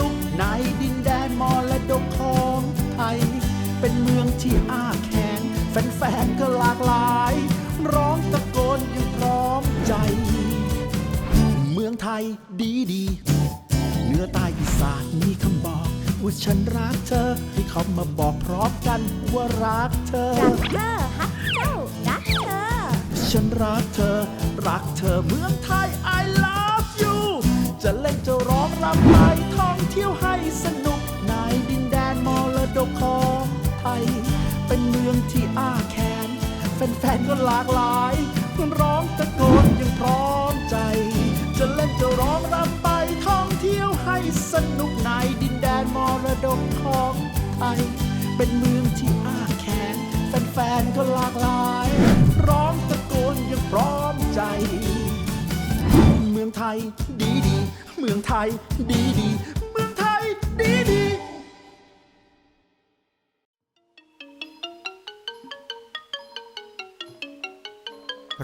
นุกในดินแดนมอและดกของไทย เป็นเมืองที่อ้าแขนแฟนๆก็หลากหลาย ร้องตะโกนอยังพร้อมใจ เมืองไทยดีดีเหนือใต้อีสานมีคำบอกว่าฉันรักเธอ ให้เขามาบอกพร้อมกันว่ารักเธอ รักเธอฮักเจ้ารักเธอ ฉันรักเธอ รักเธอเมืองไทย I love you จะเล่นจะร้องรำไปท่อง เที่ยวให้สนุกในดินแดนมรดกของไทย เป็นเมืองที่อ้าแขนแฟนๆก็หลากหลายร้องตะโกนยังพร้อมใจ จะเล่นจะร้องรำไปท่องเที่ยวให้สนุกในดินแดนมรดกของไทย เป็นเมืองที่อ้าแขนแฟนๆก็หลากหลาย ร้องตะโกนยังพร้อมใจ เมืองไทยดีดี เมืองไทยดีดี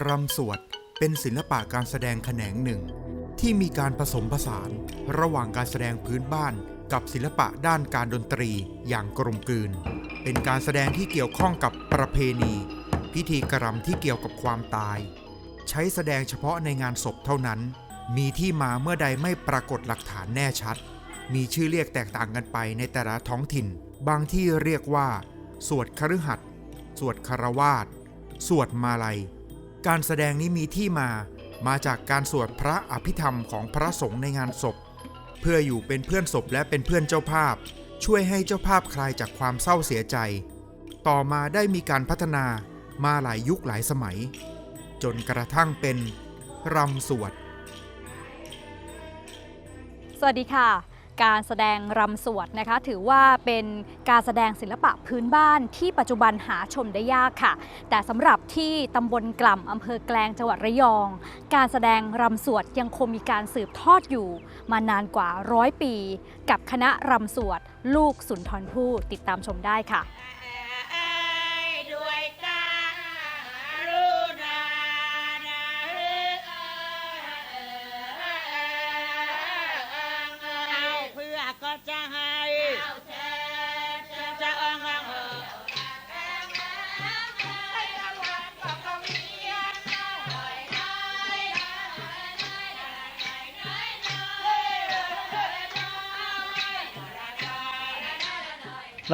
รำสวดเป็นศิลปะการแสดงแขนงหนึ่ง ที่มีการผสมผสาน ระหว่างการแสดงพื้นบ้าน กับศิลปะด้านการดนตรีอย่างกลมกลืน เป็นการแสดงที่เกี่ยวข้องกับประเพณี พิธีกรรมที่เกี่ยวกับความตาย ใช้แสดงเฉพาะในงานศพเท่านั้น มีที่มาเมื่อใดไม่ปรากฏหลักฐานแน่ชัด มีชื่อเรียกแตกต่างกันไปในแต่ละท้องถิ่น บางที่เรียกว่า สวดคฤหัสถ์สวดคารวาสสวดมาลัย การแสดงนี้มีที่มา มาจากการสวดพระอภิธรรมของพระสงฆ์ในงานศพ เพื่ออยู่เป็นเพื่อนศพและเป็นเพื่อนเจ้าภาพ ช่วยให้เจ้าภาพคลายจากความเศร้าเสียใจ ต่อมาได้มีการพัฒนามาหลายยุคหลายสมัย จนกระทั่งเป็นรำสวด สวัสดีค่ะ การแสดงรำสวดนะคะ ถือว่าเป็นการแสดงศิลปะพื้นบ้านที่ปัจจุบันหาชมได้ยากค่ะ แต่สำหรับที่ตำบลกล่ำอำเภอแกลงจังหวัดระยอง การแสดงรำสวดยังคงมีการสืบทอดอยู่ มานานกว่าร้อยปี กับคณะรำสวดลูกสุนทรภู่ติดตามชมได้ค่ะ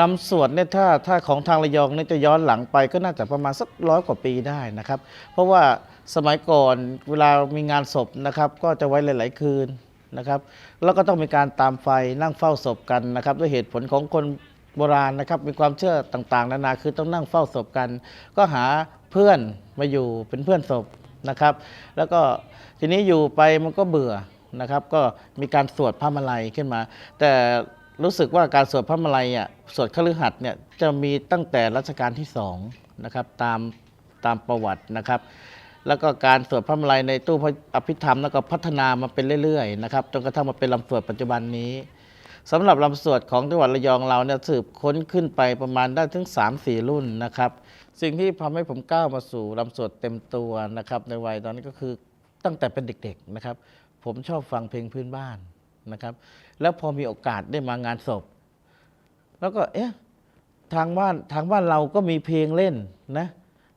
รำสวดเนี่ยถ้าถ้าของทางระยองเนี่ยจะย้อนหลังไปก็น่าจะประมาณสักร้อยกว่าปีได้นะครับ เพราะว่าสมัยก่อนเวลามีงานศพนะครับ ก็จะไว้หลาย ๆ คืนนะครับ แล้วก็ต้องมีการตามไฟนั่งเฝ้าศพกันนะครับ ด้วยเหตุผลของคนโบราณนะครับมีความเชื่อต่างๆ นานาคือต้องนั่งเฝ้าศพกัน ก็หาเพื่อนมาอยู่เป็นเพื่อนศพนะครับ แล้วก็ทีนี้อยู่ไปมันก็เบื่อนะครับ ก็มีการสวดพระมาลัยขึ้นมา แต่ รู้สึกว่าการสวดพระมาลัยอะสวดคฤหัสถ์เนี่ยจะมีตั้งแต่รัชกาลที่สองนะครับตามตามประวัตินะครับ แล้วก็การสวดพระมาลัยในตู้พระอภิธรรมแล้วก็พัฒนามาเป็นเรื่อยๆนะครับจนกระทั่งมาเป็นลำสวดปัจจุบันนี้สำหรับลำสวดของจังหวัดระยองเราเนี่ยสืบค้นขึ้นไปประมาณได้ถึง 3-4 รุ่นนะครับ สิ่งที่ทำให้ผมก้าวมาสู่ลำสวดเต็มตัวนะครับในวัยตอนนี้ก็คือตั้งแต่เป็นเด็กๆนะครับ ผมชอบฟังเพลงพื้นบ้าน นะครับ แล้วพอมีโอกาสได้มางานศพ แล้วก็เอ๊ะทางบ้านทางบ้านเราก็มีเพลงเล่นนะ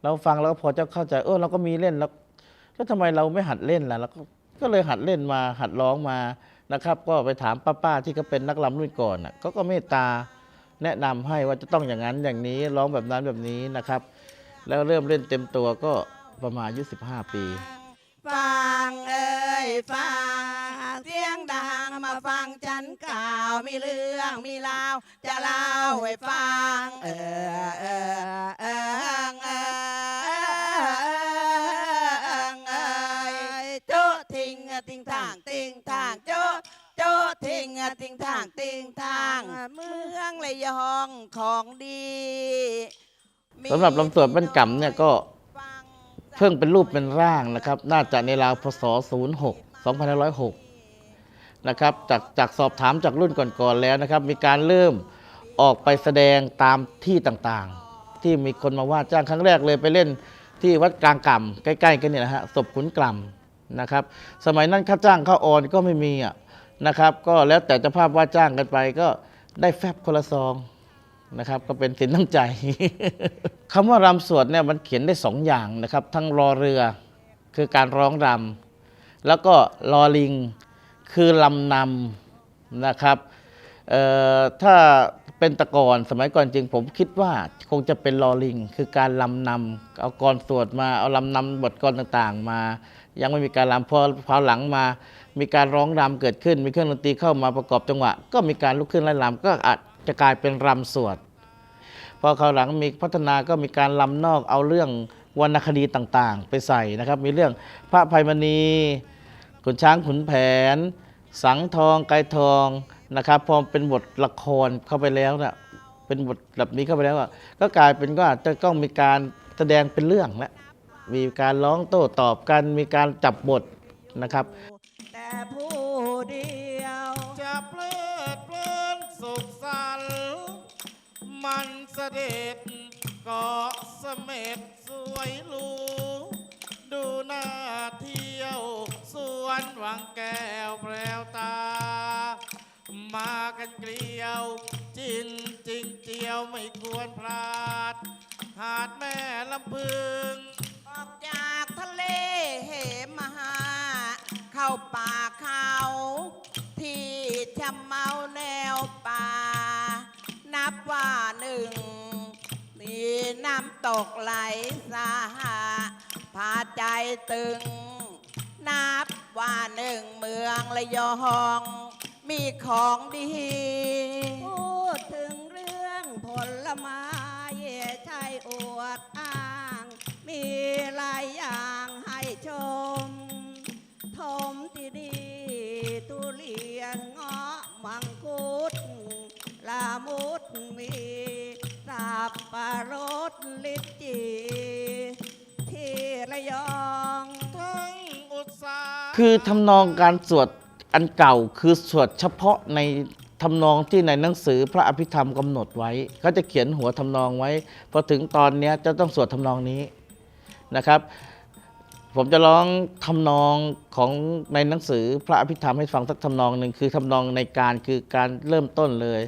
เราฟังแล้วก็พอจะเข้าใจเออเราก็มีเล่นแล้วแล้วทำไมเราไม่หัดเล่นล่ะเราก็ก็เลยหัดเล่นมาหัดร้องมานะครับ ก็ไปถามป้าๆที่เขาเป็นนักรำรุ่นก่อนน่ะเขาก็เมตตาแนะนำให้ว่าจะต้องอย่างนั้นอย่างนี้ร้องแบบนั้นแบบนี้นะครับ แล้วเริ่มเล่นเต็มตัวก็ประมาณอายุ15 ปี ฟังเอ้ยฟัง มาฟังฉันกล่าวมีเรื่องมีราว จะเล่าให้ฟัง เออเออเออเออเอยโจทิ้งทิ้งทางทิ้งทางโจโจทิ้งทิ้งทางติงทางเมืองระยองของดีสำหรับลำสวดบ้านกำเนี่ยก็เพิ่งเป็นรูปเป็นร่างนะครับ น่าจะในราวพศ 06 2506 นะครับจากจากสอบถามจากรุ่นก่อนๆแล้วนะครับ มีการเริ่มออกไปแสดงตามที่ต่างๆ ที่มีคนมาว่าจ้างครั้งแรกเลยไปเล่นที่วัดกลางกล่ำใกล้ๆกันเนี่ยนะฮะศพขุนกล่ำนะครับ สมัยนั้นค่าจ้างค่าออนก็ไม่มีอะนะครับ ก็แล้วแต่จ้าภาพว่าจ้างกันไปก็ได้แฟบคนละซองนะครับ ก็เป็นสินน้ำใจ คำว่ารำสวดเนี่ยมันเขียนได้สองอย่างนะครับ ทั้งรอเรือคือการร้องรำแล้วก็รอลิง คือลำนำนะครับถ้าเป็นตะกอนสมัยก่อนจริงผมคิดว่าคงจะเป็นรอลิง คือการลำนำเอากรสวดมาเอาลำนำบทกรต่างๆ มา ยังไม่มีการรำพอพอหลังมา มีการร้องรำเกิดขึ้น มีเครื่องดนตรีเข้ามาประกอบจังหวะ ก็มีการลุกขึ้นไล่รำก็อาจจะกลายเป็นรำสวดพอคราวหลังมีพัฒนาก็มีการลำนอกเอาเรื่องวรรณคดีต่างๆ ไปใส่นะครับ มีเรื่องพระภัยมณี ขุนช้างขุนแผน สังทองไกรทองนะครับพอเป็นบทละครเข้าไปแล้วเนะ่ะเป็นบทแบบนี้เข้าไปแล้วก็กลายเป็นว่าจะต้องมีการแสดงเป็นเรื่องแล้วมีการร้องโต้ตอบกันมีการจับบทนะครับแต่ผู้เดียวจะเพลิดเพลินสุขสันต์มันเสด็จเกาะเสม็ดสวยหรู ดูหน้าเที่ยว สวนวังแก้วแพรวตา มากันเกลียว จินจริงเจียวไม่ควรพลาด หาดแม่ลำพึง ออกจากทะเลเหมหา เข้าป่าเขา ที่ชะเมาแนวป่า นับว่าหนึ่งมีน้ำตกไหลสาหา พาใจตึง นับว่าหนึ่งเมืองระยอง มีของดี พูดถึงเรื่องผลไม้ใช่อวดอ้าง มีหลายอย่างให้ชม ทมที่ดีทุเรียนเงาะมังคุดละมุดมีสับปะรดลิจี ระยองทั้งอุตสาหคือทำนองการสวดอันเก่าคือสวดเฉพาะในทำนองที่ในหนังสือพระอภิธรรมกำหนดไว้เขาจะเขียนหัวทำนองไว้พอถึงตอนเนี้ยจะต้องสวดทำนองนี้นะครับ ผมจะร้องทำนองของในหนังสือพระอภิธรรมให้ฟังสักทำนองหนึ่งคือทำนองในการคือการเริ่มต้นเลย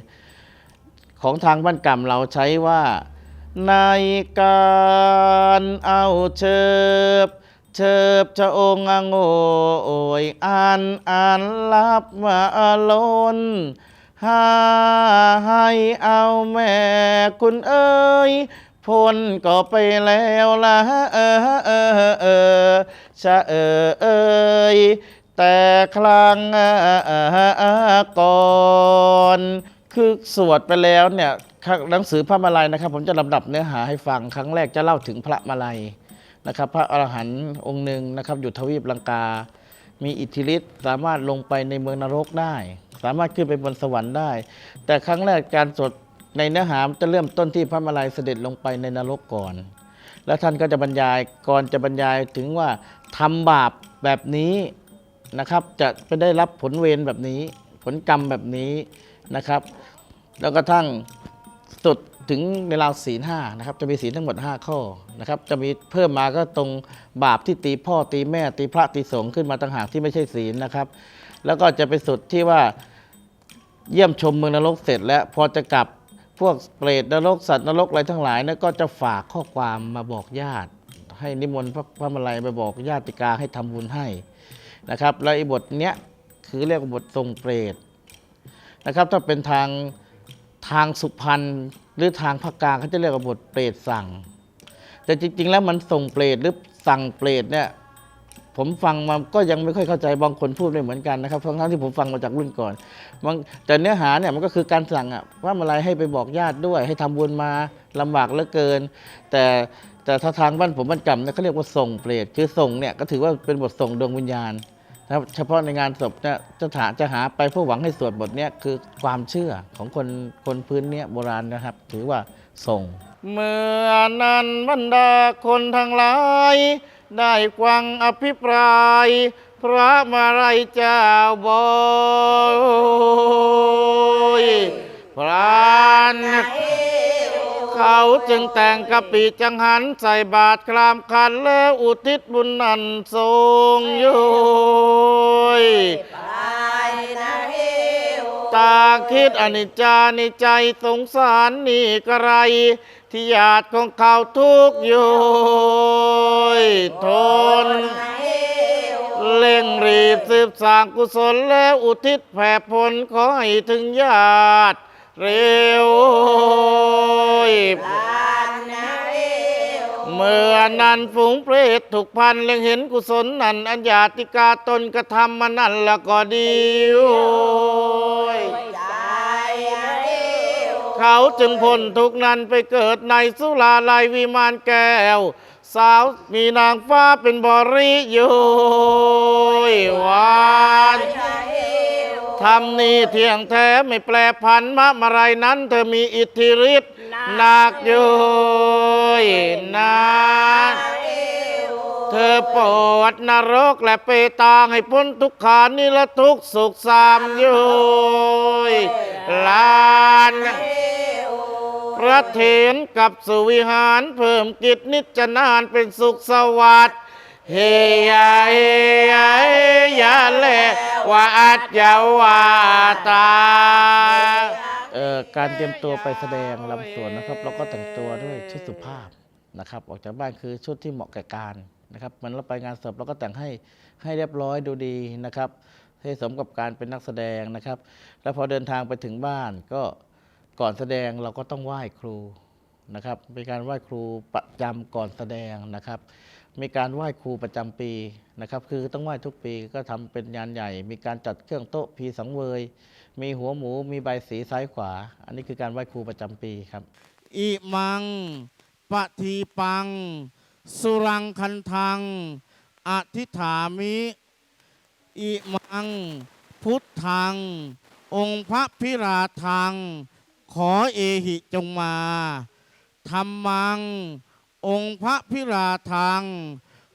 ของทางบ้านกรรมเราใช้ว่า ในการเอาเชิบเชิบจะองค์โงโอยอ่านอ่านลับมาลนหาให้เอาแม่คุณเอ้ยพ้นก็ไปแล้วละเออเออเออชะเออเอยแต่ครั้งก่อน คือสวดไปแล้วเนี่ยหนังสือพระมาลัยนะครับ ผมจะลำดับเนื้อหาให้ฟังครั้งแรกจะเล่าถึงพระมาลัยนะครับ พระอรหันต์องค์หนึ่งนะครับ อยู่ทวีปลังกา มีอิทธิฤทธิ์สามารถลงไปในเมืองนรกได้ สามารถขึ้นไปบนสวรรค์ได้ แต่ครั้งแรกการสวดในเนื้อหาจะเริ่มต้นที่พระมาลัยเสด็จลงไปในนรกก่อน แล้วท่านก็จะบรรยายก่อนจะบรรยายถึงว่าทำบาปแบบนี้นะครับ จะไปได้รับผลเวรแบบนี้ ผลกรรมแบบนี้นะครับ แล้วกระทั่งสุดถึงในราวศีลห้านะครับจะมีศีลทั้งหมด 5 ข้อนะครับจะมีเพิ่มมาก็ตรงบาปที่ตีพ่อตีแม่ตีพระตีสงฆ์ขึ้นมาต่างหากที่ไม่ใช่ศีลนะครับ แล้วก็จะไปสุดที่ว่าเยี่ยมชมเมืองนรกเสร็จ แล้วพอจะกลับพวกเปรตนรกสัตว์นรกอะไรทั้งหลายนะก็จะฝากข้อความมาบอกญาติ ให้นิมนต์พระพระมาลัยไปบอกญาติกาให้ทำบุญให้นะครับ แล้วไอ้บทเนี้ยคือเรียกว่าบททรงเปรตนะครับ ถ้าเป็นทาง ทางสุพรรณหรือทางภาคกลางเขาจะเรียกว่าบทเปรตสั่ง แต่จริง ๆ แล้วมันส่งเปรตหรือสั่งเปรตเนี่ยผมฟังมาก็ยังไม่ค่อยเข้าใจบางคนพูดไม่เหมือนกันนะครับทั้งๆที่ผมฟังมาจากรุ่นก่อนบางแต่เนื้อหาเนี่ยมันก็คือการสั่งอะว่าอะไรให้ไปบอกญาติด้วย ให้ทำบุญมาลำบากเหลือเกิน แต่แต่ถ้าทางบ้านผมบ้านกำเนี่ยเขาเรียกว่าส่งเปรตคือส่งเนี่ยก็ถือว่าเป็นบทส่งดวงวิญญาณ ถ้าเฉพาะในงานศพเนี่ยจะถาจะหาไปเพื่อหวังให้สวดบทเนี้ยคือความเชื่อของคนคนพื้นเนี้ยโบราณนะครับ ถือว่าส่ง เมื่อนั้นบรรดาคนทั้งหลาย ได้ควังอภิปราย พระมาลัยเจ้าบอยพราน เขาจึงแต่งกะปิจังหันใส่บาตรคลามคันแล้วอุทิศบุญนันทรงโยยตาคิดอนิจจาในใจสงสารนี่กระไรที่ญาติของเขาทุกข์อยู่ทนเร่งรีบสืบสางกุศลแล้วอุทิศแผ่ผลขอให้ถึงญาติเร็ว เมื่อนั้นฝูงเปรตถูกพันเล็งเห็นกุศลนั้นอัญญาติกาตนกระทำมานั่นละก็ดีโอ้ยเขาจึงพ้นทุกนั้นไปเกิดในสุราลายวิมานแก้ว สาวมีนางฟ้าเป็นบริโยยวาน ทำนี้เที่ยงแท้ไม่แปรพันมะมะไรนั้น เธอมีอิทธิฤทธิ์หนักโยยนาเธอโปรดนรกและเปตางให้พ้นทุกขานิละทุกข์สุขสามโยยลานพระเถนกับสุวิหารเพิ่มกิจนิจนานเป็นสุขสวัสดิ์ เฮียเฮียเฮียเลว่าอัจยาวาตาเอ่อการเตรียมตัวไปแสดงลำสวนนะครับ เราก็แต่งตัวด้วยชุดสุภาพนะครับ ออกจากบ้านคือชุดที่เหมาะแก่การนะครับเหมันเราไปงานศพเราก็แต่งให้ให้เรียบร้อยดูดีนะครับให้สมกับการเป็นนักแสดงนะครับ แล้วพอเดินทางไปถึงบ้านก็ก่อนแสดงเราก็ต้องไหว้ครูนะครับเป็นการไหว้ครูประจำก่อนแสดงนะครับ มีการไหว้ครูประจำปีนะครับ คือต้องไหว้ทุกปีก็ทำเป็นงานใหญ่ มีการจัดเครื่องโต๊ะพีสังเวย มีหัวหมู มีใบสีซ้ายขวา อันนี้คือการไหว้ครูประจำปีครับ อิมังปะทีปัง สุรังคันทัง อธิฐามิอิมัง พุทธัง องค์พระพิราทัง ขอเอหิจงมาธรรมัง องค์พระพิราทัง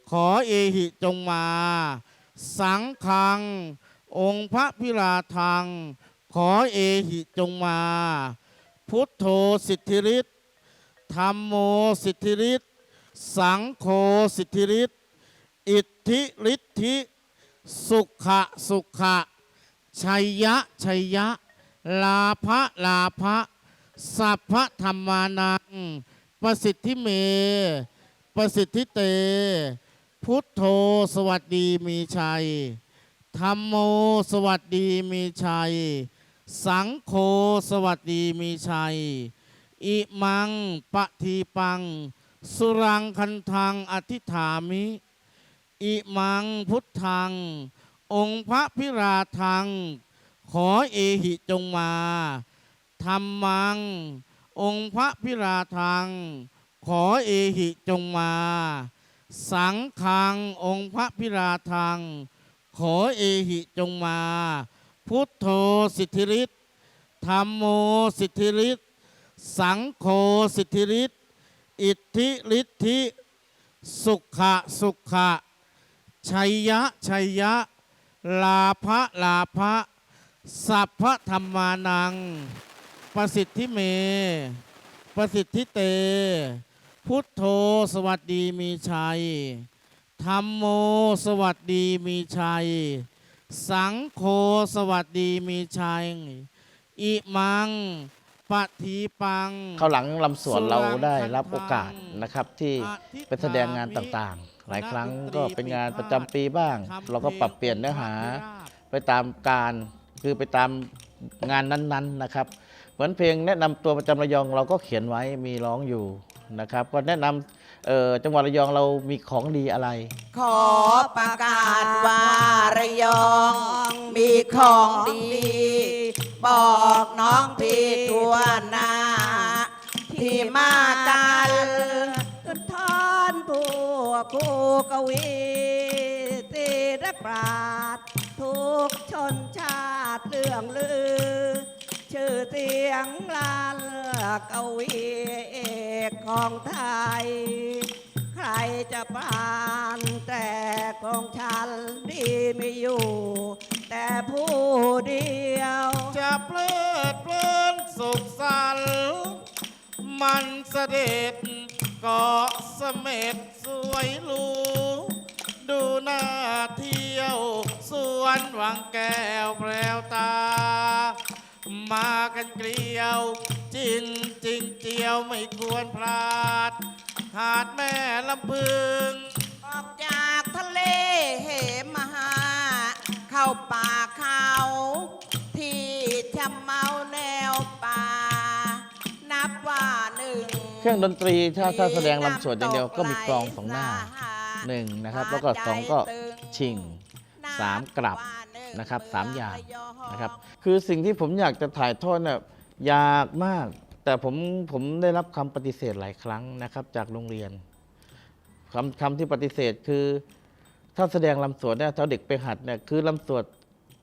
ขอเอหิจงมา สังฆัง องค์พระพิราทัง ขอเอหิจงมา พุทโธสิทธิฤทธิ์ธรรมโมสิทธิฤทธิ์สังโฆสิทธิฤทธิ์อิทธิฤทธิ สุขะสุขะ ชัยยะชัยยะ ลาภะลาภะสัพพะธรรมานัง ประสิทธิเม ประสิทธิเต พุทโธสวัสดีมีชัยธรรมโมสวัสดีมีชัย สังโฆสวัสดีมีชัย อิมังปะทีปัง สุรังคันทังอธิฐามิ อิมังพุทธัง องค์พระพิราทัง ขอเอหิจงมาธรรมัง องค์พระพิราทัง ขอเอหิจงมา สังฆังองค์พระพิราทัง ขอเอหิจงมา พุทโธสิทธิฤทธิ์ธรรมโมสิทธิฤทธิ์สังโฆสิทธิฤทธิ์อิทธิฤทธิ สุขะสุขะชัยยะชัยยะ ลาภะลาภะสัพพธรรมานัง ประสิทธิเม ประสิทธิเต พุทโธสวัสดีมีชัยธรรมโมสวัสดีมีชัย สังโฆสวัสดีมีชัย อิมังปะทีปังเข้าหลังลำสวนเราได้รับโอกาสนะครับที่ไปแสดงงานต่างๆ หลายครั้งก็เป็นงานประจำปีบ้าง เราก็ปรับเปลี่ยนเนื้อหา ไปตามการคือไปตามงานนั้นๆนะครับ เหมือนเพลงแนะนำตัวประจำระยองเราก็เขียนไว้มีร้องอยู่นะครับก็แนะนำจังหวัดระยองเรามีของดีอะไร ขอประกาศว่าระยองมีของดี บอกน้องพี่ทั่วหน้า ที่มากันขึ้นทอนผู้คู่กวีที่ระปราดทุกชนชาติเรื่องลือ ชื่อเสียงลานเกวีเอกของไทย ใครจะปานแต่ของฉันดีไม่อยู่ แต่ผู้เดียว จะเพลิดเพลินสุขสันต์มันเสด็จเกาะเสม็ดสวยหรูดูหน้าเที่ยว สวนวังแก้วแพรวตา มากันเกลียว จินจริงเจียวไม่ควรพลาด หาดแม่ลำพึง ออกจากทะเลเหมหา เข้าป่าเขา ที่ชะเมาแนวป่า นับว่าหนึ่งเครื่องดนตรีถ้าถ้าแสดงลำสวดอย่างเดียวก็มีกลองสองหน้าหนึ่งนะครับ แล้วก็สองก็ชิงสามกลับ นะครับสามอย่างนะครับ คือสิ่งที่ผมอยากจะถ่ายทอดเนี่ยอยากมาก แต่ผมผมได้รับคำปฏิเสธหลายครั้งนะครับ จากโรงเรียนคำคำที่ปฏิเสธคือ ถ้าแสดงลำสวดเนี่ยถ้าเด็กไปหัดเนี่ยคือลำสวด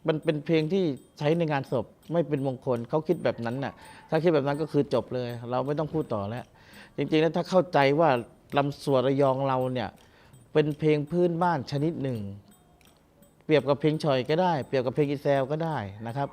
มันเป็นเพลงที่ใช้ในงานศพไม่เป็นมงคลเขาคิดแบบนั้นน่ะถ้าคิดแบบนั้นก็คือจบเลย เราไม่ต้องพูดต่อแล้ว จริงๆแล้วถ้าเข้าใจว่าลำสวดระยองเราเนี่ยเป็นเพลงพื้นบ้านชนิดหนึ่ง รียบกับเพลงชอยก็ได้ เปรียบกับเพลงอีแซวก็ได้นะครับ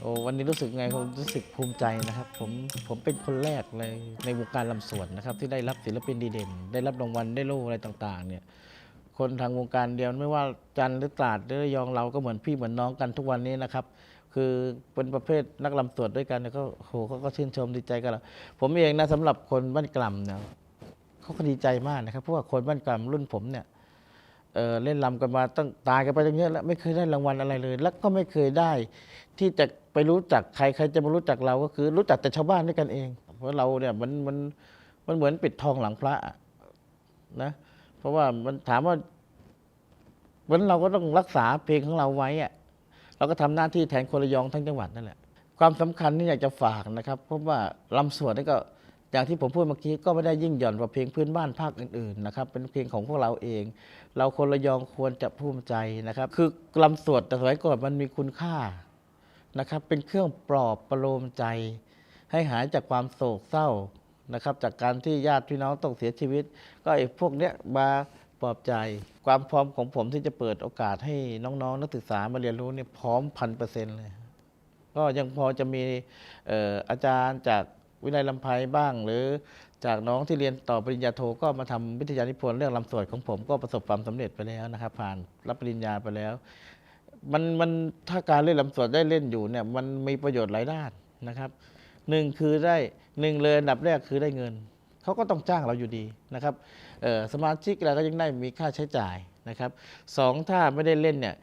โอ้วันนี้รู้สึกไงผมรู้สึกภูมิใจนะครับ ผมผมเป็นคนแรกเลยในวงการลำสวนนะครับ ที่ได้รับศิลปินดีเด่น ได้รับรางวัลได้โล่อะไรต่าง ๆ เนี่ย คนทางวงการเดียวไม่ว่าจันหรือตราดหรือยองเราก็เหมือนพี่เหมือนน้องกันทุกวันนี้นะครับ คือเป็นประเภทนักลำสวดด้วยกันเนี่ยก็โหเขาก็ชื่นชมดีใจกันแล้วผมเองนะสำหรับคนบ้านกล่ำเนี่ยเขาก็ดีใจมากนะครับเพราะว่าคนบ้านกล่ำรุ่นผมเนี่ยเเล่นลำกันมาตั้งตายกันไปตั้งเยอะแล้วไม่เคยได้รางวัลอะไรเลย แล้วก็ไม่เคยได้ ที่จะไปรู้จักใครใครจะมารู้จักเราก็คือรู้จักแต่ชาวบ้านด้วยกันเอง เพราะเราเนี่ยมันมันมันเหมือนปิดทองหลังพระนะ เพราะว่ามันถามว่าวันเราก็ต้องรักษาเพลงของเราไว้อะเราก็ทำหน้าที่แทนคนระยองทั้งจังหวัดนั่นแหละ ความสำคัญที่อยากจะฝากนะครับ เพราะว่าลำสวดนี่ก็อย่างที่ผมพูดเมื่อกี้ก็ไม่ได้ยิ่งหย่อนกว่าเพลงพื้นบ้านภาคอื่นๆนะครับเป็นเพลงของพวกเราเอง เราคนระยองควรจะภูมิใจนะครับ คือลำสวดแต่สมัยก่อนมันมีคุณค่านะครับ เป็นเครื่องปลอบประโลมใจ ให้หายจากความโศกเศร้า นะครับจากการที่ญาติพี่น้องต้องเสียชีวิต ก็ไอ้พวกเนี้ยมาปลอบใจ ความพร้อมของผมที่จะเปิดโอกาสให้น้องๆ นักศึกษามาเรียนรู้เนี่ยพร้อมพันเปอร์เซ็นต์เลย ก็ยังพอจะมีอาจารย์จากวิทยาลัยลำไพบ้าง หรือจากน้องที่เรียนต่อปริญญาโทก็มาทำวิทยานิพนธ์เรื่องลำสวดของผมก็ประสบความสำเร็จไปแล้วนะครับผ่านรับปริญญาไปแล้ว มันมันถ้าการเล่นลำสวดได้เล่นอยู่เนี่ยมันมีประโยชน์หลายด้านนะครับ หนึ่งคือได้หนึ่งเลยอันดับแรกคือได้เงิน เขาก็ต้องจ้างเราอยู่ดีนะครับสมาชิกเราก็ยังได้มีค่าใช้จ่ายนะครับสองถ้าไม่ได้เล่นเนี่ย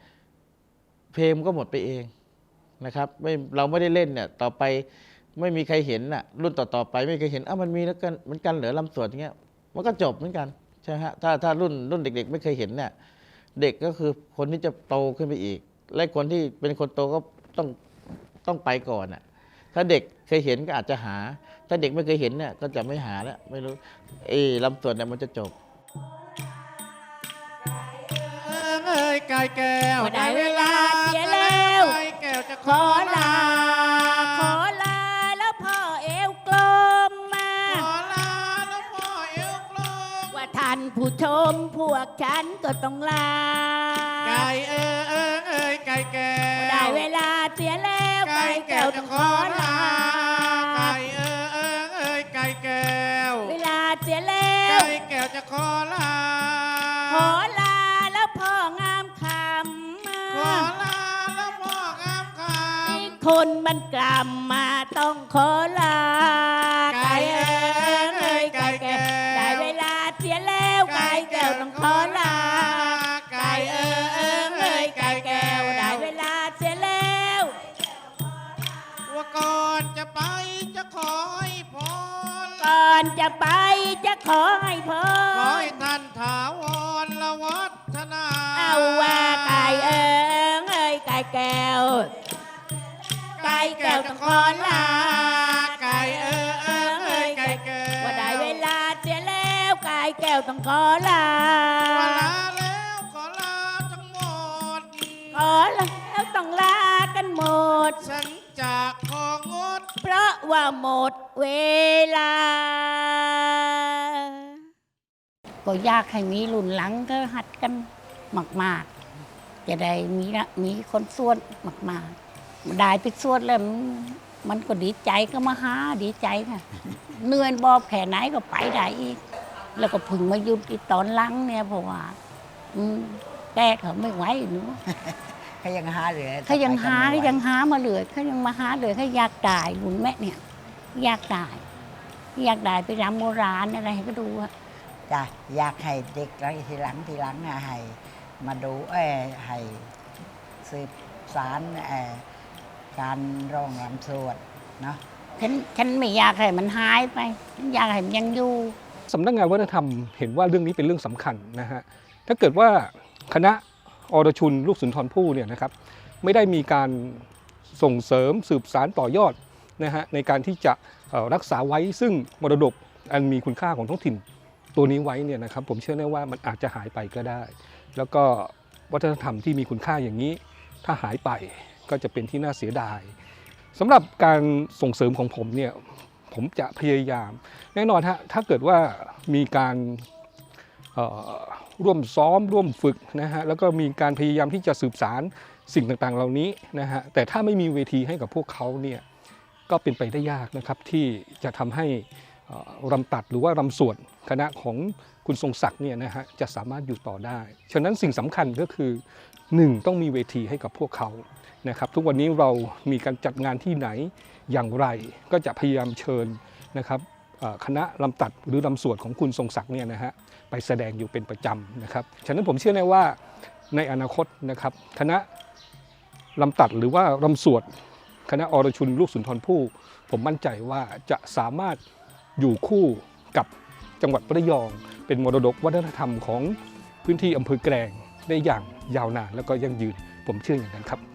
เพลงมันก็หมดไปเองนะครับไม่เราไม่ได้เล่นเนี่ยต่อไปไม่มีใครเห็นน่ะรุ่นต่อๆไปไม่เคยเห็นอ้ามันมีแล้วกันเหมือนกันเหลือลำสวดอย่างเงี้ยมันก็จบเหมือนกันใช่ฮะถ้าถ้ารุ่นรุ่นเด็ก ๆ ไม่เคยเห็นเนี่ยเด็กก็คือคนที่จะโตขึ้นไปอีก และคนที่เป็นคนโตก็ต้องต้องไปก่อนอะ ถ้าเด็กเคยเห็นก็อาจจะหา ถ้าเด็กไม่เคยเห็นเนี่ยก็จะไม่หาแล้วไม่รู้เอยลำสวดเนี่ยมันจะจบเอ้ยไก่แก้วได้เวลาเสียแล้ว ไก่แก้วจะขขออลาลา ขอลาแล้วพ่อเอวกลมมา ขอลาแล้วพ่อเอวกลมว่าท่านผู้ชมพวกฉันก็ต้องลา ไก่เอ้ยเอ้ยเอ้ยไก่แก้วได้เวลาเสียแล้ว ไก่ไก่แก้แก้ววจะต้องขขออลา มันกลับมาต้องขอลาไก่เอ้ยเอ้ยไก่แก้วได้เวลาเสียแล้วไก่แก้วต้องขอลาไก่เอ้ยเอ้ยเอ้ยไก่แก้วได้เวลาเสียแล้วว่าก่อนจะไปจะขอให้พรก่อนจะไปจะขอให้พขอรให้ท่านถาวรละวัฒนาอาว่าไก่เอิงเอ้ยไก่แก้วไก่ แก้วต้องขอลาไก่เอิงเอิงเอ้ยไก่แก้วว่าได้เวลาเสียแล้วไก่แก้วต้องขอลาว่าลาแล้วขอลาทั้งหมด ขอแล้วต้องลากันหมด ฉันจะของด เพราะว่าหมดเวลา ก็อยากให้มีรุ่นหลังก็หัดกันมาก ๆ จะได้มีนะมีคนสวดมาก ๆ ได้ไปสวดแล้วมันมันก็ดีใจก็มาหาดีใจค่ะเหนื่อยบอบแค่ไหนก็ไปได้อีก แล้วก็พึ่งมาหยุดอีตอนหลังเนี่ยเพราะว่าอืมแก้เขาไม่ไหวหนูเขายังหาเหลือเขายังหาเขายังหามาเลยเขายังมาหาเลยเขาอยากได้รุ่นแม่เนี่ย อยากได้อยากได้ไปรำโบราณอะไรให้ก็ดูอะจ้ะอยากให้เด็กแล้วทีหลังทีหลังอะให้มาดูเอ้ยให้สืบสารเอ่อ การร้องรำสวดเนาะฉันฉันไม่อยากให้มันหายไปฉันอยากให้มันยังอยู่สำนักงานวัฒนธรรมเห็นว่าเรื่องนี้เป็นเรื่องสำคัญนะฮะถ้าเกิดว่าคณะอรชุนลูกสุนทรภู่เนี่ยนะครับไม่ได้มีการส่งเสริมสืบสารต่อยอดนะฮะในการที่จะรักษาไว้ซึ่งมรดกอันมีคุณค่าของท้องถิ่นตัวนี้ไว้เนี่ยนะครับผมเชื่อแน่ว่ามันอาจจะหายไปก็ได้ แล้วก็วัฒนธรรมที่มีคุณค่าอย่างนี้ถ้าหายไป ก็จะเป็นที่น่าเสียดายสำหรับการส่งเสริมของผมเนี่ยผมจะพยายาม แน่นอนฮะถ้าเกิดว่ามีการร่วมซ้อมร่วมฝึกนะฮะแล้วก็มีการพยายามที่จะสืบสารสิ่งต่างๆ เหล่านี้นะฮะแต่ถ้าไม่มีเวทีให้กับพวกเขาเนี่ยก็เป็นไปได้ยากนะครับที่จะทำให้รำตัดหรือว่ารำสวดคณะของคุณทรงศักดิ์เนี่ยนะฮะจะสามารถอยู่ต่อได้ ฉะนั้นสิ่งสำคัญก็คือหนึ่งต้องมีเวทีให้กับพวกเขา นะครับ ทุกวันนี้เรามีการจัดงานที่ไหนอย่างไร ก็จะพยายามเชิญนะครับคณะลำตัดหรือลำสวดของคุณทรงศักดิ์เนี่ยนะฮะไปแสดงอยู่เป็นประจำนะครับ ฉะนั้นผมเชื่อแน่ว่าในอนาคตนะครับคณะลำตัดหรือว่าลำสวดคณะอรชุนลูกสุนทรภู่ผมมั่นใจว่าจะสามารถอยู่คู่กับจังหวัดระยอง เป็นมรดกวัฒนธรรมของพื้นที่อำเภอแกลงได้อย่างยาวนานแล้วก็ยั่งยืน ผมเชื่ออย่างนั้นครับ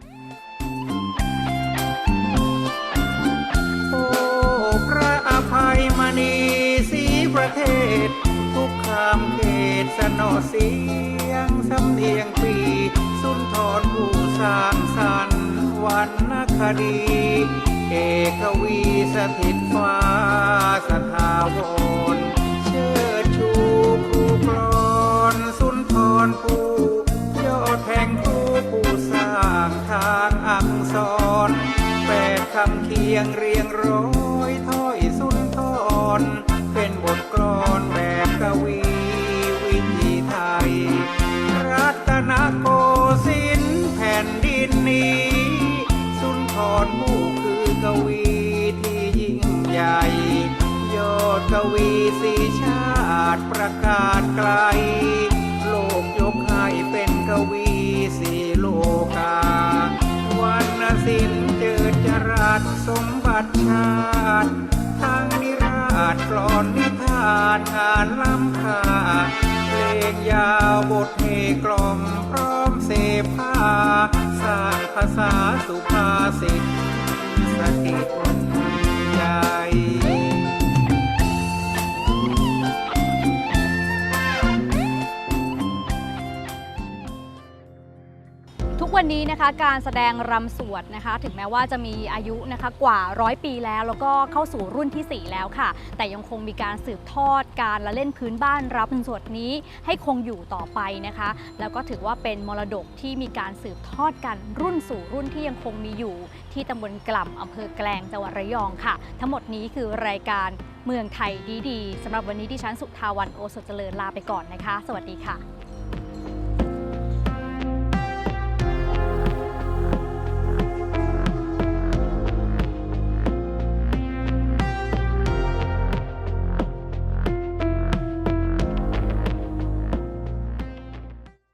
ประเทศทุกคำเขตสนอเสียงสำเนียงปี สุนทรผู้สร้างสรรค์วรรณคดี เอกวีสถิตฟ้าสถาวรเชิดชูครูกลอนสุนทรผู้ยอดแห่งผู้ผู้สร้างทางอักษรแปดคำเคียงเรียงร้อยถ้อยสุนทร บทกลอนแบบกวีวิถีไทย รัตนโกสินทร์แผ่นดินนี้ สุนทรผู้คือกวีที่ยิ่งใหญ่ ยอดกวีสีชาติประกาศไกล โลกยกให้เป็นกวีสีโลกาวรรณศิลป์เจิดจรัสสมบัติชาติ นิราชกลอนนิทานงานล้ำค่าเพลงยาวบทเพลงกลอมพร้อมเสพาสร้างภาษาสุภาษิตสถิตใจ ทุกวันนี้นะคะการแสดงรำสวดนะคะ ถึงแม้ว่าจะมีอายุนะคะกว่าร้อยปีแล้ว แล้วก็เข้าสู่รุ่นที่ 4 แล้วค่ะ แต่ยังคงมีการสืบทอดการละเล่นพื้นบ้านรำสวดนี้ให้คงอยู่ต่อไปนะคะ แล้วก็ถือว่าเป็นมรดกที่มีการสืบทอดกันรุ่นสู่รุ่นที่ยังคงมีอยู่ที่ตำบลกล่ำอำเภอแกลงจังหวัดระยองค่ะ ทั้งหมดนี้คือรายการเมืองไทยดีๆสำหรับวันนี้ดิฉันสุทาวันโอสถเจริญลาไปก่อนนะคะ สวัสดีค่ะ